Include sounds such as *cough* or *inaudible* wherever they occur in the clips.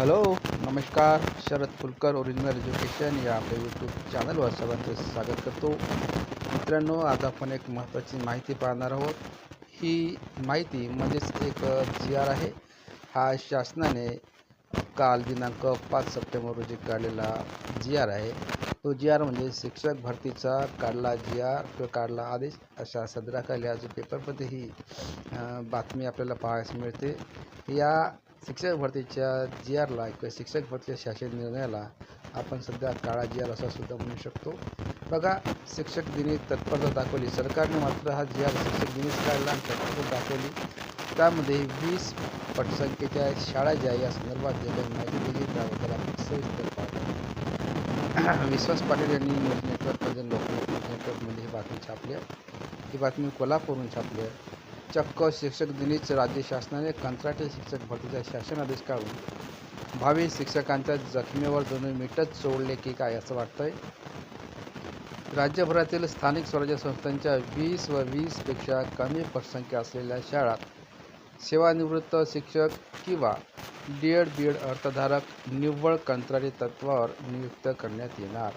Hello नमस्कार Sharad Phulkar original education या आपल्या यूट्यूब चॅनलवर सर्वांचे स्वागत करतो. मित्रांनो आज आपण एक महत्त्वाची माहिती पाहणार आहोत. ही माहिती म्हणजेच एक जी आर आहे. हा शासनाने काल दिनांक पाच सप्टेंबर रोजी काढलेला जी आर आहे. तो जी आर म्हणजे शिक्षक भरतीचा काढला जी आर किंवा काढला आदेश अशा सदराखाली आज पेपरमध्ये ही बातमी आपल्याला पाहायला मिळते. या शिक्षक भरतीच्या जी आरला किंवा शिक्षक भरतीच्या शासन निर्णयाला आपण सध्या काळा जी आर असा सुद्धा म्हणू शकतो. बघा शिक्षक दिनी तत्परता दाखवली. सरकारने मात्र हा जी आर शिक्षक दिनीच काढला आणि तत्परता दाखवली. त्यामध्ये वीस पटसंख्येच्या शाळा ज्या या संदर्भात जे काही माहिती दिली. त्याबद्दल आपण सविस्तर पाहतो *coughs* विश्वास पाटील यांनी न्यूज नेटवर्कमध्ये लोकमत न्यूज नेटवर्कमध्ये ही बातमी छापली आहे. ही बातमी कोल्हापूरहून छापली आहे. चक्क शिक्षक दिनीच राज्य शासनाने कंत्राटी शिक्षक भरतीचा शासनादेश काढून भावी शिक्षकांच्या जखमेवर जणू मीठच सोडले की काय असं वाटतंय? राज्यभरातील स्थानिक स्वराज्य संस्थांच्या वीस व वीसपेक्षा कमी पटसंख्या असलेल्या शाळात सेवानिवृत्त शिक्षक किंवा डी एड बी एड अर्थधारक निव्वळ कंत्राटी तत्वावर नियुक्त करण्यात येणार.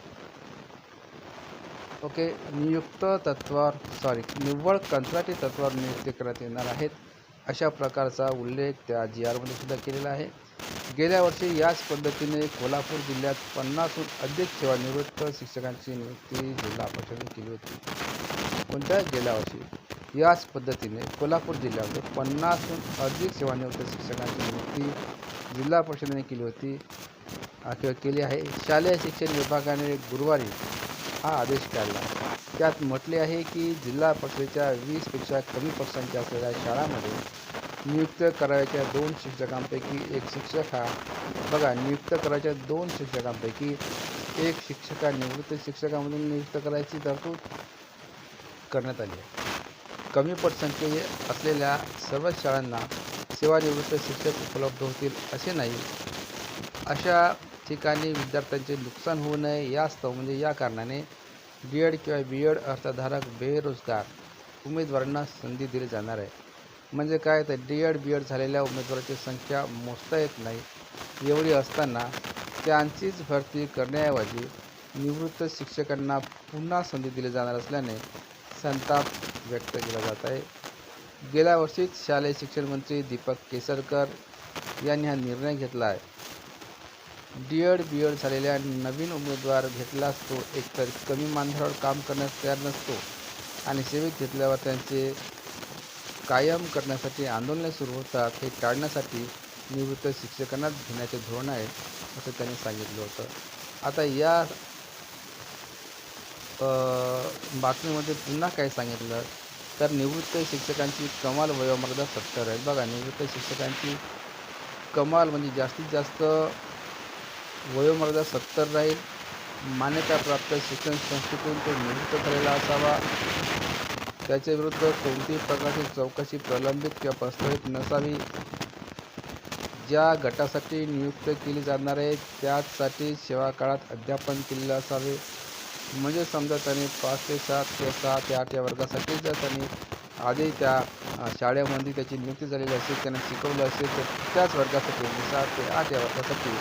ओके नियुक्त तत्वावर सॉरी निव्वळ कंत्राटी तत्वावर नियुक्ती करण्यात येणार आहेत. अशा प्रकारचा उल्लेख त्या जी आरमध्ये सुद्धा केलेला आहे. गेल्या वर्षी याच पद्धतीने कोल्हापूर जिल्ह्यात पन्नासहून अधिक सेवानिवृत्त शिक्षकांची नियुक्ती जिल्हा परिषदेने केली होती. कोणत्या? गेल्या वर्षी. याच पद्धतीने कोल्हापूर जिल्ह्यामध्ये पन्नासहून अधिक सेवानिवृत्त शिक्षकांची नियुक्ती जिल्हा परिषदेने केली होती किंवा केली आहे. शालेय शिक्षण विभागाने गुरुवारी हा आदेश काढला. त्यात म्हटले आहे की जिल्हा परिषदेच्या वीसपेक्षा कमी पक्षांच्या असलेल्या शाळांमध्ये नियुक्त करायच्या दोन शिक्षकांपैकी एक शिक्षक हा बघा नियुक्त करायच्या दोन शिक्षकांपैकी एक शिक्षका निवृत्त शिक्षकामधून नियुक्त करायची तरतूद करण्यात आली आहे. कमी पटसंख्ये असलेल्या सर्व शाळांना सेवानिवृत्त शिक्षक उपलब्ध होतील असे नाही अशा ठिकाणी विद्यार्थ्यांचे नुकसान होऊ नये यास्तव म्हणजे या कारणाने डी एड किंवा बी एड अर्थधारक बेरोजगार उमेदवारांना संधी दिली जाणार आहे. म्हणजे काय? तर डी एड बी एड झालेल्या उमेदवाराची संख्या मोजता येत नाही. एवढी असताना त्यांचीच भरती करण्याऐवजी निवृत्त शिक्षकांना पुन्हा संधी दिली जाणार असल्याने संताप व्यक्त केला जात आहे. गेल्या वर्षीच शालेय शिक्षण मंत्री दीपक केसरकर यांनी हा निर्णय घेतला आहे. डी एड बी एड झालेल्या नवीन उमेदवार घेतलाच तो एकतर कमी मानधनावर काम करण्यास तयार नसतो आणि सेवेत घेतल्यावर त्यांचे कायम करण्यासाठी आंदोलने सुरू होतात हे टाळण्यासाठी निवृत्त शिक्षकांनाच घेण्याचे धोरण आहे असं त्यांनी सांगितलं होतं. आता या बातमीमध्ये पुन्हा काय सांगितलं तर निवृत्त शिक्षकांची कमाल वयोमर्यादा सत्तर आहे. बघा निवृत्त शिक्षकांची कमाल म्हणजे जास्तीत जास्त वयोमर्यादा सत्तर राहील. मान्यताप्राप्त शिक्षण संस्थेतून तो निवृत्त झालेला असावा. त्याच्या विरुद्ध कोणतीही प्रकारची चौकशी प्रलंबित किंवा प्रस्तावित नसावी. ज्या गटासाठी नियुक्त केली जाणार आहे त्याचसाठी सेवा काळात अध्यापन केलेलं असावे. म्हणजे समजा त्यांनी पाच ते सात किंवा सहा ते आठ या वर्गासाठी जर त्यांनी आधी त्या शाळेमध्ये त्याची नियुक्ती झालेली असेल त्यांना शिकवलं असेल तर त्याच वर्गासाठी म्हणजे सात ते आठ या वर्गासाठी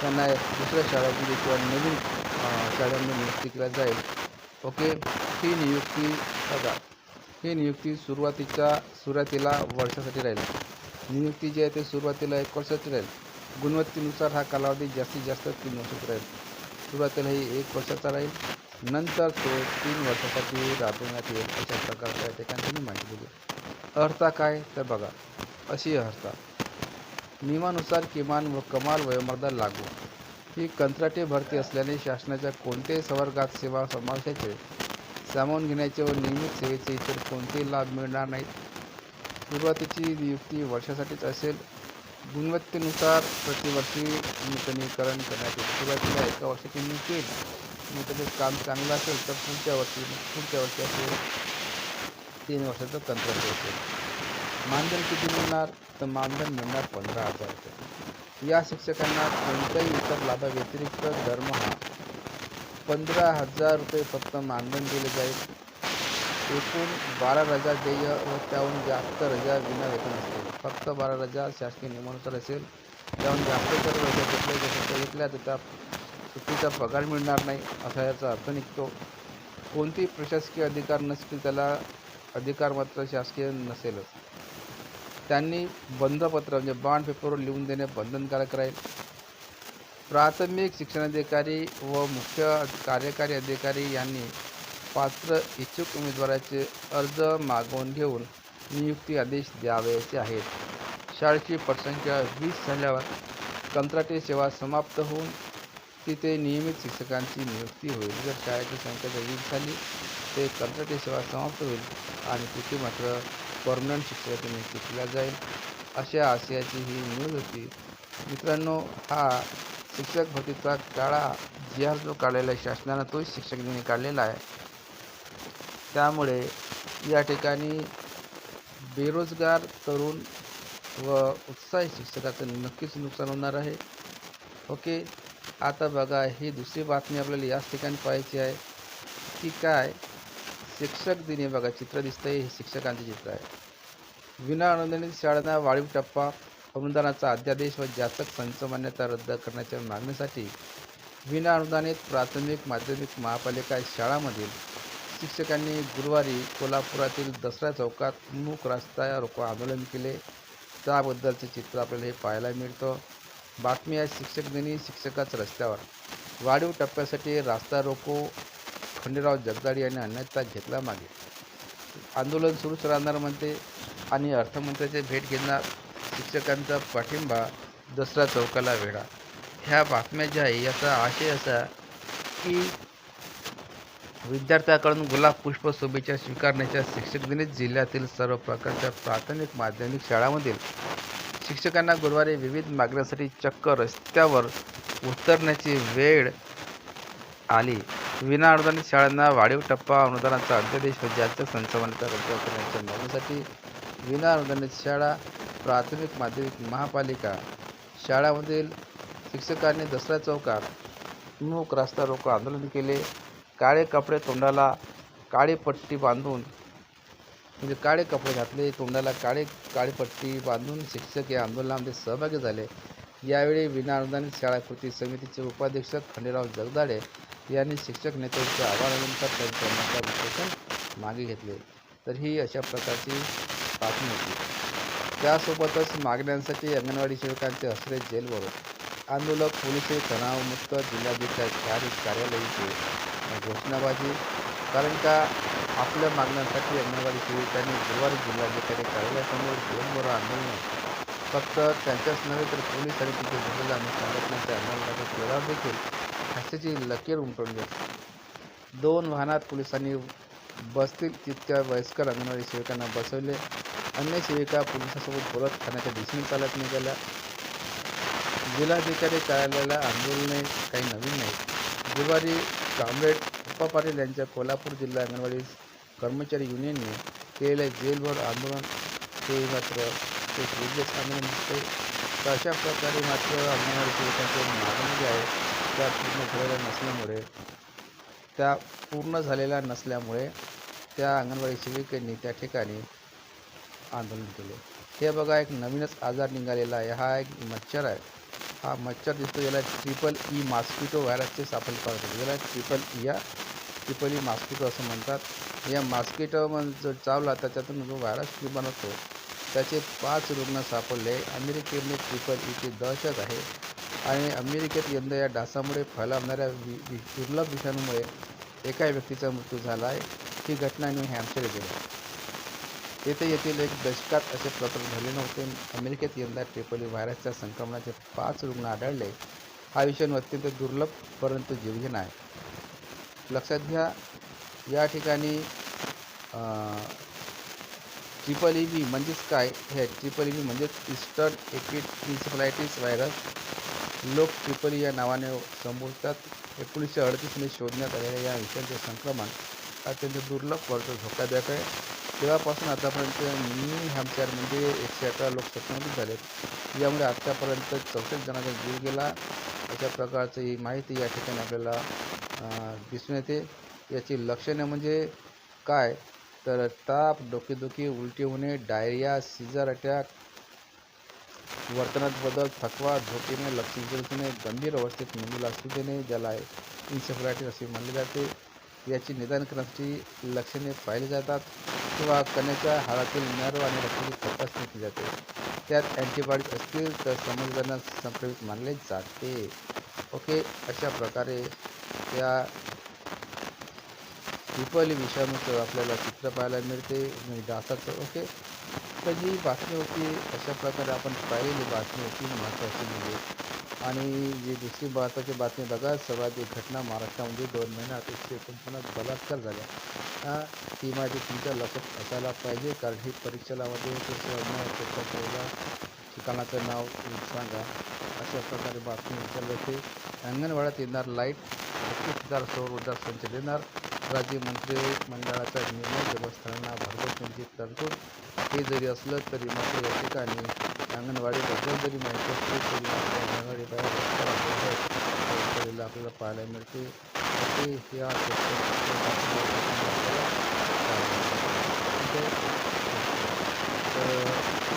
त्यांना दुसऱ्या शाळेमध्ये म्हणजे किंवा नवीन शाळेमध्ये नियुक्ती केल्या जाईल. ओके? ही नियुक्ती बघा. ही नियुक्ती सुरुवातीच्या सुरुवातीला वर्षासाठी राहील. नियुक्ती जी आहे ते सुरुवातीला एक वर्षाची राहील. गुणवत्तेनुसार हा कालावधी जास्तीत जास्त तीन वर्षाचा राहील. सुरुवातीला ही एक वर्षाचा राहील. नंतर तो तीन वर्षासाठी राबवण्यात येईल. अशा प्रकारच्या या ठिकाणी त्यांनी माहिती दिली. अर्था काय? तर बघा. अशी अर्था नियमानुसार किमान व कमाल वयोमर्यादा लागू. ही कंत्राटी भरती असल्याने शासनाच्या कोणत्याही संवर्गात सेवा समावेशाचे सामावून घेण्याचे व नियमित सेवेचे इतर कोणतेही लाभ मिळणार नाहीत. सुरुवातीची नियुक्ती वर्षासाठीच असेल. गुणवत्तेनुसार प्रतिवर्षी नूतनीकरण करण्यात येईल. सुरुवातीला एका वर्षाची नियुक्ती येईल आणि काम चांगलं असेल तर पुढच्या वर्षी पुढच्या वर्षी असेल. तीन वर्षाचं कंत्राट असेल. मानधन किती मिळणार? तर मानधन मिळणार पंधरा हजार रुपये. या शिक्षकांना कोणत्याही इतर लाभाव्यतिरिक्त दरमहा पंधरा हजार रुपये फक्त मानधन दिले जाईल. एकूण बारा रजा देय व त्याहून जास्त रजा विना वेतन असतील. फक्त बारा रजा शासकीय नियमानुसार असेल. त्याहून जास्त जर रजा घेतल्या जर घेतल्या तर त्या सुट्टीचा पगार मिळणार नाही असा याचा अर्थ निघतो. कोणतेही प्रशासकीय अधिकार नसतील त्याला अधिकार मात्र शासकीय नसेलच. त्यांनी बंधपत्र म्हणजे बॉन्ड पेपरवर लिहून देणे बंधनकारक राहील. प्राथमिक शिक्षणाधिकारी व मुख्य कार्यकारी अधिकारी यांनी पात्र इच्छुक उमेदवाराचे अर्ज मागवून घेऊन नियुक्ती आदेश द्यावयाचे आहेत. शाळेची पटसंख्या वीस झाल्यावर कंत्राटी सेवा समाप्त होऊन तिथे नियमित शिक्षकांची नियुक्ती होईल. जर शाळेची संख्या जर वीस झाली ते कंत्राटी सेवा समाप्त होईल आणि तिथे मात्र परमनंट शिक्षकाची नियुक्ती केल्या जाईल अशा आशयाची ही न्यूज होती. मित्रांनो हा शिक्षक भरतीचा काळा जी आर जो काढलेला आहे शासनानं तोच शिक्षक दिनी काढलेला आहे. त्यामुळे या ठिकाणी बेरोजगार तरुण व उत्साही शिक्षकाचं नक्कीच नुकसान होणार आहे. ओके आता बघा ही दुसरी बातमी आपल्याला याच ठिकाणी पाहायची आहे की काय शिक्षक दिनी बघा चित्र दिसतंय हे शिक्षकांचे चित्र आहे. विना अनुदानित शाळांना वाढीव टप्पा अनुदानाचा अध्यादेश व जाचक संच मान्यता रद्द करण्याच्या मागणीसाठी विना अनुदानित प्राथमिक माध्यमिक महापालिका शाळांमधील शिक्षकांनी गुरुवारी कोल्हापुरातील दसरा चौकात मूक रस्ता रोको आंदोलन केले. त्याबद्दलचे चित्र आपल्याला हे पाहायला मिळतं. बातमी आहे शिक्षक दिनी शिक्षकाच रस्त्यावर. वाढीव टप्प्यासाठी रास्ता रोको खंडेराव जगदाडी यांनी अन्यथा घेतला मागे. आंदोलन सुरूच राहणार म्हणते आणि अर्थमंत्र्याचे भेट घेणार शिक्षकांचा पाठिंबा दसरा चौकाला वेढा. ह्या बातम्या ज्या आहे याचा आशय असा की विद्यार्थ्याकडून गुलाब पुष्प शोभेच्या स्वीकारण्याच्या शिक्षक दिनी जिल्ह्यातील सर्व प्रकारच्या प्राथमिक माध्यमिक शाळांमधील शिक्षकांना गुरुवारी विविध मागण्यांसाठी चक्क रस्त्यावर उतरण्याची वेळ आली. विना अनुदानित शाळांना वाढीव टप्पा अनुदानाचा अध्यादेश व जास्त रद्द करण्याच्या मागणीसाठी विना अनुदानित शाळा प्राथमिक माध्यमिक महापालिका शाळामधील शिक्षकांनी दसरा चौकात मूक रास्ता रोको आंदोलन केले. काळे कपडे तोंडाला काळी पट्टी बांधून म्हणजे काळे कपडे घातले तोंडाला काळे काळी पट्टी बांधून शिक्षक या आंदोलनामध्ये सहभागी झाले. यावेळी विना अनुदानित शाळा कृती समितीचे उपाध्यक्ष खंडेराव जगदाडे यांनी शिक्षक नेत्यांच्या आवाहनानंतर त्यांच्या मता विश्लेषण मागे घेतले. तर ही अशा प्रकारची बातमी होती. त्यासोबतच मागण्यांसाठी अंगणवाडी सेवकांचे असले जेलवर आंदोलक पोलीस तणावमुक्त जिल्हाधिकारी कार्यालयाची घोषणाबाजी. कारण का? आपल्या मागण्यांसाठी अंगणवाडी सेविकांनी गुरुवारी जिल्हाधिकारी कार्यालयासमोर जेलवर आंदोलन फक्त त्यांच्याच नव्हे तर पोलीस आणि तिथे झालेल्या आणि संघटनेच्या आंदोलनाच्या लढा देखील हास्याची लकीर उमटून गेली. दोन वाहनात पोलिसांनी बसतील तितक्या वयस्कर अंगणवाडी सेविकांना बसवले. अन्य सेविका पोलिसांसोबत बोलत खाण्याच्या दिशेने चालत निघाल्या. जिल्हाधिकारी कार्यालयाला आंदोलने काही नवीन नाही गुरुवारी कामरेड उप्पा पाटील यांच्या कोल्हापूर जिल्हा अंगणवाडी कर्मचारी युनियनने केलेले जेलभर आंदोलन हे मात्र एक वेगळेच आंदोलन तर अशा प्रकारे मात्र अंगणवाडी सेविकांची मागणी जी आहे त्या पूर्ण झालेल्या नसल्यामुळे त्या पूर्ण झालेल्या नसल्यामुळे त्या अंगणवाडी सेविकांनी त्या ठिकाणी आंदोलन केले. हे बघा एक नवीनच आजार निघालेला आहे. हा एक मच्छर आहे. हा मच्छर दिसतो याला ट्रिपल ई मॉस्किटो व्हायरसचे सापडले पाहतो. याला ट्रिपल ई या ट्रिपल ई मॉस्किटो असं म्हणतात. या मॉस्किटो जो चावला त्याच्यातून जो व्हायरस बनवतो त्याचे पाच रुग्ण सापडले. अमेरिकेने ट्रिपल ईची दहशत आहे आणि अमेरिकेत यंदा या डासामुळे फैलावणाऱ्या वि वि दुर्लभ विषाणूमुळे एका व्यक्तीचा मृत्यू झाला आहे. ही घटना न्यू हॅम्पशर येथे येथे येथील एक दशकात असे प्रकरण झाले नव्हते. अमेरिकेत यंदा ट्रिपल ई व्हायरसच्या संक्रमणाचे पाच रुग्ण आढळले. हा विषाणू अत्यंत दुर्लभ परंतु जीवघेण आहे. लक्षात घ्या या ठिकाणी ट्रिपल ई बी म्हणजेच काय? हे ट्रिपल ई बी म्हणजेच इस्टर्न एपिड इन्सेफलायटिस व्हायरस. लोक ट्रिपल ई या नावाने संबोधतात. एकोणीसशे अडतीसमध्ये शोधण्यात आलेल्या या विषाणूचे संक्रमण अत्यंत दुर्लभ परंतु धोकादायक आहे. तेव्हापासून आतापर्यंत न्यू हॅम्पशायरमध्ये म्हणजे एकशे अकरा लोक संक्रमित झालेत. यामुळे आत्तापर्यंत चौसष्ट जणांचा जीव गेला. अशा प्रकारची ही माहिती या ठिकाणी आपल्याला दिसून येते. याची लक्षणे म्हणजे काय? तर ताप डोकेदुखी उलटी होणे डायरिया सीझर अटॅक वर्तनात बदल थकवा धोकेने लक्ष विचलित गंभीर अवस्थेत मेंदूला असू देणे ज्याला इन्सेफ्रायटिस असे मानले जाते. याची निदान करण्यासाठी लक्षणे पाहिली जातात किंवा कण्याच्या हाडातील नर्व आणि रक्ताची तपासणी केली जाते. त्यात अँटीबॉडीज असतील तर समजदारांना संक्रमित मानले जाते. ओके अशा प्रकारे त्या विपली विषाणूचं आपल्याला चित्र पाहायला मिळते. म्हणजे डासाचं ओके? तर जी बातमी होती अशा प्रकारे आपण पाहिलेली बातमी होती महत्त्वाची म्हणजे. आणि जी दुसरी महत्त्वाची बातमी बघा सर्वाधिक घटना महाराष्ट्रामध्ये दोन महिन्यात एकशे एकोणपन्नास बलात्कार झाल्या. हा ती माहिती तुमच्या लक्षात असायला पाहिजे कारण ही परीक्षेलामध्ये पेपर ठिकाणाचं नाव सांगा. अशा प्रकारे बातमी विचारली होती. अंगणवाड्यात येणार लाइट हजार सौर ऊर्जा संच देणार. राज्य मंत्रिमंडळाचा निर्णय देवस्थानांना भरघोस तरतूद. हे जरी असलं तरी मात्र या ठिकाणी अंगणवाडीबद्दल जरी माहिती असली तरी मात्र अंगणवाडीबाहेर आपल्याला पाहायला मिळते. ते या तर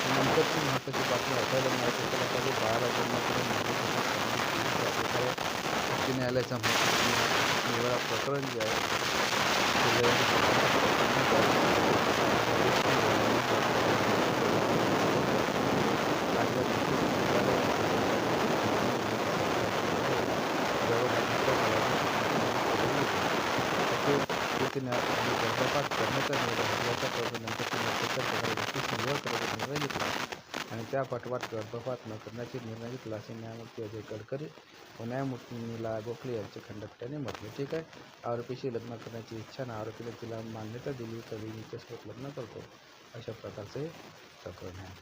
नंतरची महत्त्वाची बातमी असायला मिळते. त्याला पाहिजे बाळाला जन्माकडून उच्च न्यायालयाचा निवाडा प्रकरण जे आहे गर्भपात करण्याचा निर्णय घेतल्याच्या नंतर निवड करायचा निर्णय घेतला आणि त्या पाठोपाठ गर्भपात न करण्याचे निर्णय घेतला असे न्यायमूर्ती अजय गडकरी व न्यायमूर्ती नीला गोखले यांच्या खंडपीठाने म्हटले. ठीक आहे. आरोपीशी लग्न करण्याची इच्छा आणि आरोपीला तिला मान्यता दिली तर मी तिच्यासोबत लग्न करतो. अशा प्रकारचे प्रकरण आहे.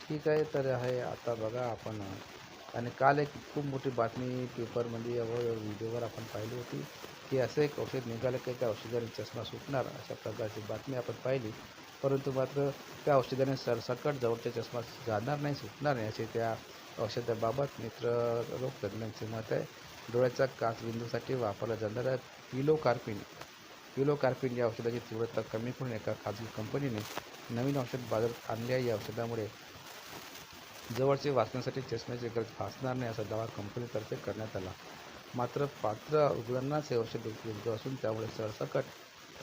ठीक आहे. तर आहे आता बघा आपण. आणि काल एक खूप मोठी बातमी पेपरमध्ये व्हिडिओवर आपण पाहिली होती की असं एक औषध निघालं की त्या औषधाने चष्मा सुटणार अशा प्रकारची बातमी आपण पाहिली. परंतु मात्र त्या औषधाने सरसकट जवळच्या चष्मा जाणार नाही सुटणार नाही असे त्या औषधाबाबत नेत्ररोग तज्ज्ञांचे मत आहे. डोळ्याचा काचबिंदूसाठी वापरला जाणारा पिलोकार्पिन पिलोकार्पिन या औषधाची तीव्रता कमी करून एका खाजगी कंपनीने नवीन औषध बाजारात आणले आहे या औषधामुळे जवळचे वाचण्यासाठी चष्म्याची गरज भासणार नाही असा दावा कंपनीतर्फे करण्यात आला. मात्र पात्र रुग्णांनाच हे औषध उपलब्ध असून त्यामुळे सरसकट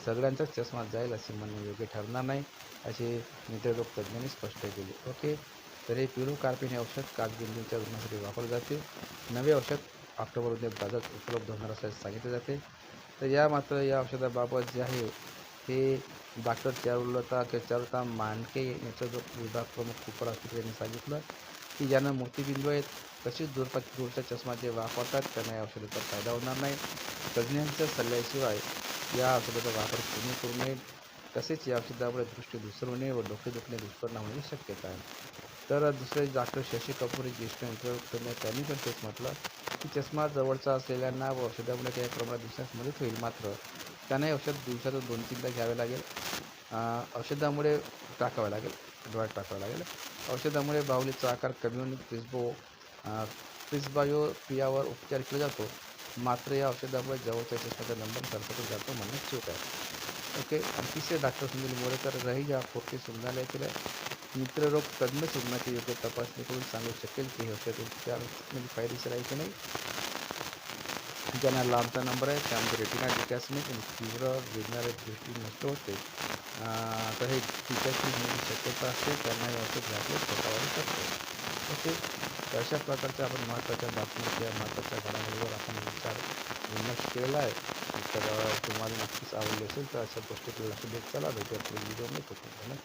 सगळ्यांचाच चष्मा जाईल असे म्हणणे योग्य ठरणार नाही असे नेत्ररोग तज्ज्ञांनी स्पष्ट केले. ओके? तर हे पिरू कार्पिन हे औषध काचबिंदूंच्या रुग्णासाठी वापरले जाते. नवे औषध ऑक्टोबरमध्ये बाजारात उपलब्ध होणार असल्याचे सांगितले जाते. तर या मात्र या औषधाबाबत जे आहे हे डॉक्टर चारुलता किंवा चारुलता मांडके यांचा जो विभाग प्रमुख कुपर हॉस्पिटल यांनी सांगितलं की ज्यांना मोतीबिंदू आहेत तसेच दूरपा दूरच्या चष्मा जे वापरतात त्यांना या औषधाचा फायदा होणार नाही. तज्ज्ञांच्या सल्ल्याशिवाय या औषधाचा वापर कमी करू नये तसेच या औषधामुळे दृष्टी दुसरवणे व डोके दुखणे दुष्परिणाम होण्याची शक्यता आहे. तर दुसरे डॉक्टर शशी कपूर ज्येष्ठ मित्र त्यांनी पण तेच म्हटलं की चष्मा जवळचा असलेल्यांना व औषधामुळे काही प्रमाणात दिसण्यास मदत होईल मात्र त्यांनाही औषध दिवसातून दोन तीनदा घ्यावे लागेल. औषधामुळे टाकावं लागेल. डोळ्यात टाकावं लागेल. औषधामुळे बाहुलीचा आकार कमी होऊन क्रिस्बायो पियावर उपचार केला जातो. मात्र या औषधामुळे जवळच्या चष्म्याचा नंबर सरपटून जातो म्हणणे चूक आहे ओके अतिशय डॉक्टर सुनील मोरेकर रहिजा फोर्टीस रुग्णालयातील मित्ररोग तज्ज्ञ रुग्णाची योग्य तपासणी करून सांगू शकेल की हे औषध उपचार फायदेशीर की नाही। ज्यांना लांबचा नंबर आहे त्यामध्ये रेटिना डिटॅचमेंट आणि तीव्र वेदनारे दृष्टी नष्ट होते। तर हे होण्याची शक्यता असते त्यांना हे औषध घातले स्वतःवर शकतो ओके तर अशा प्रकारच्या आपण महत्त्वाच्या बातम्या किंवा महत्त्वाच्या घडामोडीवर आपण विचार विमर्श केलेला आहे. तर तुम्हाला नक्कीच आवडले असेल तर अशा गोष्टी लक्ष देत चला भेटूया व्हिडिओमध्ये